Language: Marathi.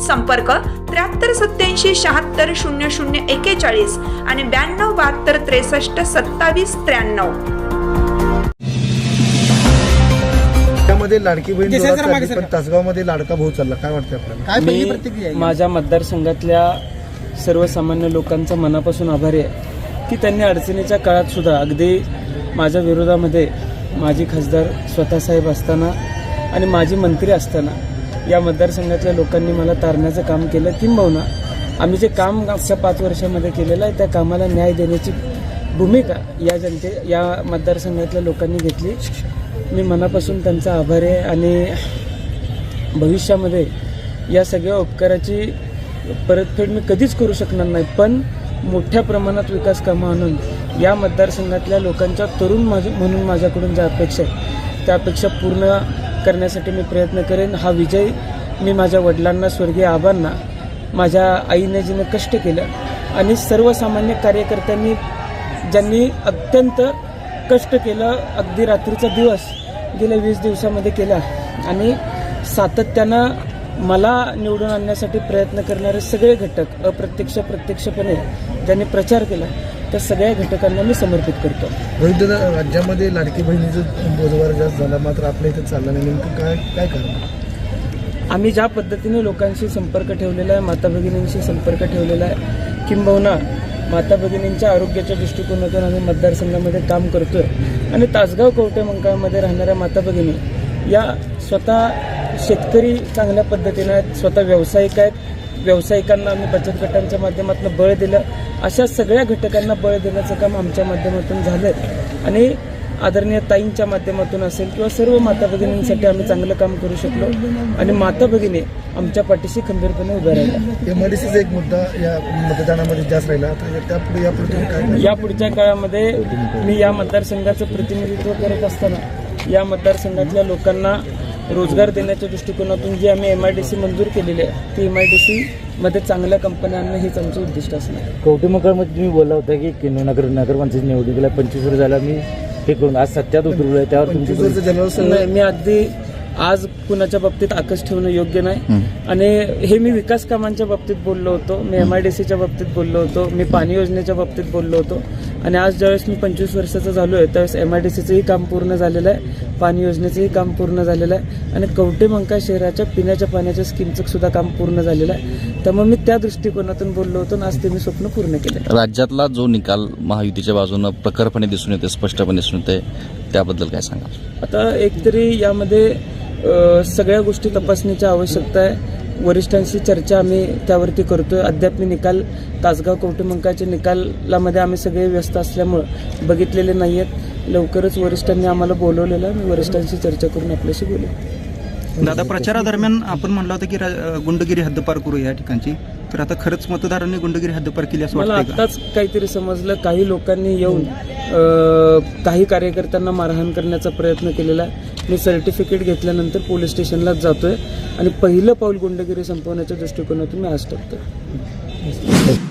संपर्क त्र्याहत्तर सत्याऐंशी शहात्तर शून्य शून्य एकेचाळीस आणि ब्याण्णव बहात्तर त्रेसष्ट सत्तावीस त्र्याण्णव त्यामध्ये लाडकी बहीण जोरात चालली, पण. तासगावमध्ये लाडका भाऊ चालला काय वाटतं आपल्याला काय पहिली मी प्रतिक्रिया आहे? माझ्या मतदारसंघातल्या सर्वसामान्य लोकांचा मनापासून आभारी आहे की त्यांनी अडचणीच्या काळात सुद्धा अगदी माझ्या विरोधामध्ये माजी खासदार स्वतःसाहेब असताना आणि माजी मंत्री असताना या मतदारसंघातल्या लोकांनी मला तारण्याचं काम केलं. किंबहुना आम्ही जे काम मागच्या पाच वर्षामध्ये केलेलं आहे त्या कामाला न्याय देण्याची भूमिका या जनते या मतदारसंघातल्या लोकांनी घेतली. मी मनापासून त्यांचा आभार आहे आणि भविष्यामध्ये या सगळ्या उपकाराची परतफेड मी कधीच करू शकणार नाही. पण मोठ्या प्रमाणात विकास कामं आणून या मतदारसंघातल्या लोकांच्या तरुण माझ म्हणून माझ्याकडून ज्या अपेक्षा आहेत त्या अपेक्षा पूर्ण करण्यासाठी मी प्रयत्न करेन. हा विजय मी माझ्या वडिलांना स्वर्गीय आबांना माझ्या आईने जिने कष्ट केलं आणि सर्वसामान्य कार्यकर्त्यांनी ज्यांनी अत्यंत कष्ट केलं अगदी रात्रीचा दिवस गेल्या वीस दिवसामध्ये केला. आणि सातत्यानं मला निवडून आणण्यासाठी प्रयत्न करणारे सगळे घटक अप्रत्यक्ष प्रत्यक्षपणे ज्यांनी प्रचार केला त्या सगळ्या घटकांना मी समर्पित करतो. रोहित राज्यामध्ये लाडकी बहिणीचं बोजवार जास्त झाला मात्र आपल्या इथे चालला नाही. नेमकं काय काय कारण? आम्ही ज्या पद्धतीने लोकांशी संपर्क ठेवलेला आहे माता भगिनींशी संपर्क ठेवलेला आहे किंबहुना माता भगिनींच्या आरोग्याच्या दृष्टिकोनातून आम्ही मतदारसंघामध्ये काम करतोय. आणि तासगाव कवटे मंकाळमध्ये राहणाऱ्या माता भगिनी या स्वतः शेतकरी चांगल्या पद्धतीने आहेत स्वतः व्यावसायिक आहेत. व्यावसायिकांना आम्ही बचत गटांच्या माध्यमातून बळ दिलं. अशा सगळ्या घटकांना बळ देण्याचं काम आमच्या माध्यमातून झालं आणि आदरणीय ताईंच्या माध्यमातून असेल किंवा सर्व माता भगिनींसाठी आम्ही चांगलं काम करू शकलो. आणि माता भगिनी आमच्या पाठीशी खंबीरपणे उभ्या राहिल्या. एमआयडीसीचा एक मुद्दा या मतदानामध्ये जास्त राहिला. त्यापुढे? या पुढच्या काळामध्ये मी या मतदारसंघाचं प्रतिनिधित्व करत असताना या मतदारसंघातल्या लोकांना रोजगार देण्याच्या दृष्टिकोनातून जी आम्ही एम आय डी सी मंजूर केलेली आहे ती एम आय डी सी मध्ये चांगल्या कंपन्या आणणं हेच आमचं उद्दिष्ट असणार. आहे. कवटेमकरमध्ये तुम्ही बोलला होता की किनो नगर नगरपंचायत निवडणुकीला पंचवीस वर्ष झाला मी हे करून आज सत्यात उतरलो आहे त्यावर तुमची पंचवीस वर्ष जनावर नाही मी अगदी आज कुणाच्या बाबतीत आकस ठेवणं योग्य नाही. आणि हे मी विकास कामांच्या बाबतीत बोललो होतो मी एम आय डी सीच्या बाबतीत बोललो होतो मी पाणी योजनेच्या बाबतीत बोललो होतो. आणि आज ज्यावेळेस मी पंचवीस वर्षाचा झालो आहे त्यावेळेस एम आय डी सीचंही काम पूर्ण झालेलं आहे पाणी योजनेचंही काम पूर्ण झालेलं आहे आणि कवटे मंका शहराच्या पिण्याच्या पाण्याच्या स्कीमचं सुद्धा काम पूर्ण झालेलं आहे. त्यामुळे मी त्या दृष्टिकोनातून बोललो होतो आणि आज ते मी स्वप्न पूर्ण केलं. राज्यातला जो निकाल महायुतीच्या बाजूनं प्रखरपणे दिसून येते स्पष्टपणे दिसून येते त्याबद्दल काय सांगाल? आता एकतरी यामध्ये सगळ्या गोष्टी तपासणीची आवश्यकता आहे. वरिष्ठांशी चर्चा आम्ही त्यावरती करतोय. अद्याप मी निकाल तासगाव कवटेमंकाच्या निकालामध्ये आम्ही सगळे व्यस्त असल्यामुळं बघितलेले नाही आहेत लवकरच वरिष्ठांनी आम्हाला बोलवलेलं आहे. मी वरिष्ठांशी चर्चा करून आपल्याशी बोलेन दादा प्रचारादरम्यान आपण म्हणलं होतं की गुंडगिरी हद्दपार करू या ठिकाणची. तर आता खरंच मतदारांनी गुंडगिरी हद्दपार केली असं मला आत्ताच काहीतरी समजलं. काही लोकांनी येऊन काही कार्यकर्त्यांना मारहाण करण्याचा प्रयत्न केलेला आहे. मी सर्टिफिकेट घेतल्यानंतर पोलीस स्टेशनलाच जातोय. आणि पहिलं पाऊल गुंडगिरी संपवण्याच्या दृष्टिकोनातून मी आज टाकतोय.